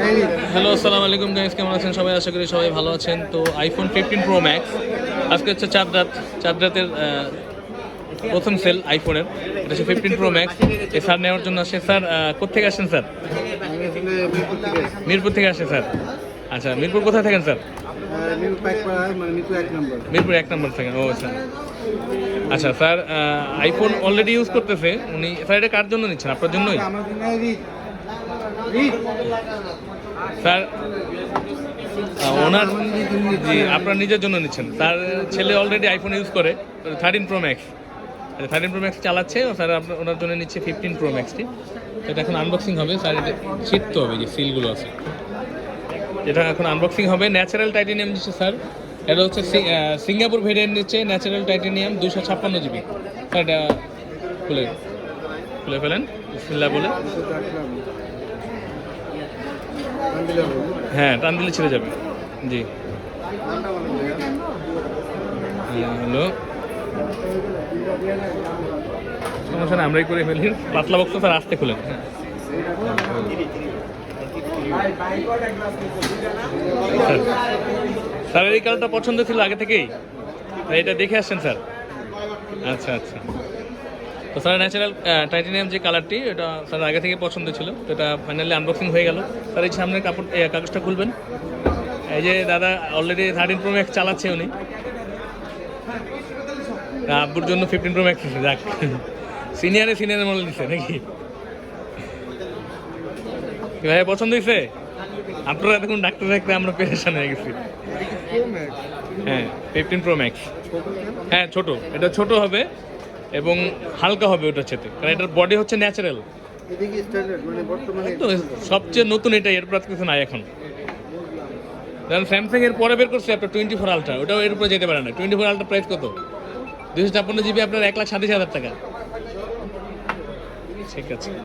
Hello আসসালামু আলাইকুম guys কেমন আছেন? সবাই আশা করি সবাই ভালো আছেন। তো আইফোন ফিফটিন প্রো ম্যাক্স আজকে হচ্ছে চার রাত, চার রাতের প্রথম সেল আইফোনের এটা হচ্ছে ফিফটিন প্রো ম্যাক্স এই স্যার নেওয়ার জন্য আসে স্যার কোথেকে আসেন স্যার মিরপুর থেকে আসে স্যার আচ্ছা মিরপুর কোথায় থাকেন স্যার মিরপুর এক নম্বর থাকেন ও আচ্ছা। আচ্ছা স্যার আইফোন অলরেডি ইউজ করতেছে। উনি স্যার এটা কার জন্য নিচ্ছেন? আপনার জন্যই আমার জন্য রিচ রিচ স্যার ওনার, জি, আপনার নিজের জন্য নিচ্ছেন। তার ছেলে অলরেডি আইফোন ইউজ করে thirteen pro max thirteen pro max চালাচ্ছে, স্যার ওনার জন্য নিচ্ছে ফিফটিন প্রো ম্যাক্সটি এটা এখন আনবক্সিং হবে, স্যার, এটা ছিটতে হবে, যে সিলগুলো আছে। এটা এখন আনবক্সিং হবে ন্যাচারাল টাইটেনিয়াম দিচ্ছে, স্যার। এটা হচ্ছে সিঙ্গাপুর ভেরিয়েন্ট দিচ্ছে ন্যাচারাল টাইটেনিয়াম দুশো ছাপ্পান্ন জিবি স্যার, এটা খুলে খুলে ফেলেন, বিসমিল্লাহ বলে। হ্যাঁ টান দিলে ছেড়ে যাবে। জি। হ্যালো। সমস্যা না আমরাই করে ফেলি। পাতলা বক্স স্যার আসতে খুলেন। স্যার, এই কালারটা পছন্দ ছিল আগে থেকেই। এটা দেখে আসছেন স্যার। আচ্ছা আচ্ছা। তো স্যার ন্যাচারাল টাইটেনিয়াম যে কালারটি এটা স্যার আগে থেকে পছন্দ ছিল তো এটা ফাইনালি আনবক্সিং হয়ে গেল। স্যার এই সামনের কাপড় কাগজটা খুলবেন। এই যে দাদা অলরেডি থার্টিন প্রো ম্যাক্স চালাচ্ছে উনি। আব্বুর জন্য ফিফটিন প্রো ম্যাক্স যাক। সিনিয়রে সিনিয়র মডেল দিচ্ছে নাকি? ভাই পছন্দ হয়েছে আপনারা এতক্ষণ ডাক্তার দেখতে আমরা পেরেশান হয়ে গেছি। হ্যাঁ ফিফটিন প্রো ম্যাক্স হ্যাঁ ছোট। এটা ছোট হবে। এবং হালকা হবে ওটার খেতে। কারণ এটার বডি হচ্ছে ন্যাচারাল মানে সবচেয়ে নতুন এটা এর কিছু নাই এখন। কারণ স্যামসাং এর পরে বের করছে আপনার টোয়েন্টি ফোর আলট্রা ওটাও এর উপরে যেতে পারে না। টোয়েন্টি ফোর আলট্রা প্রাইস কত? দুশো ছাপ্পান্ন জিবি আপনার এক লাখ সাতাশ হাজার টাকা। ঠিক আছে।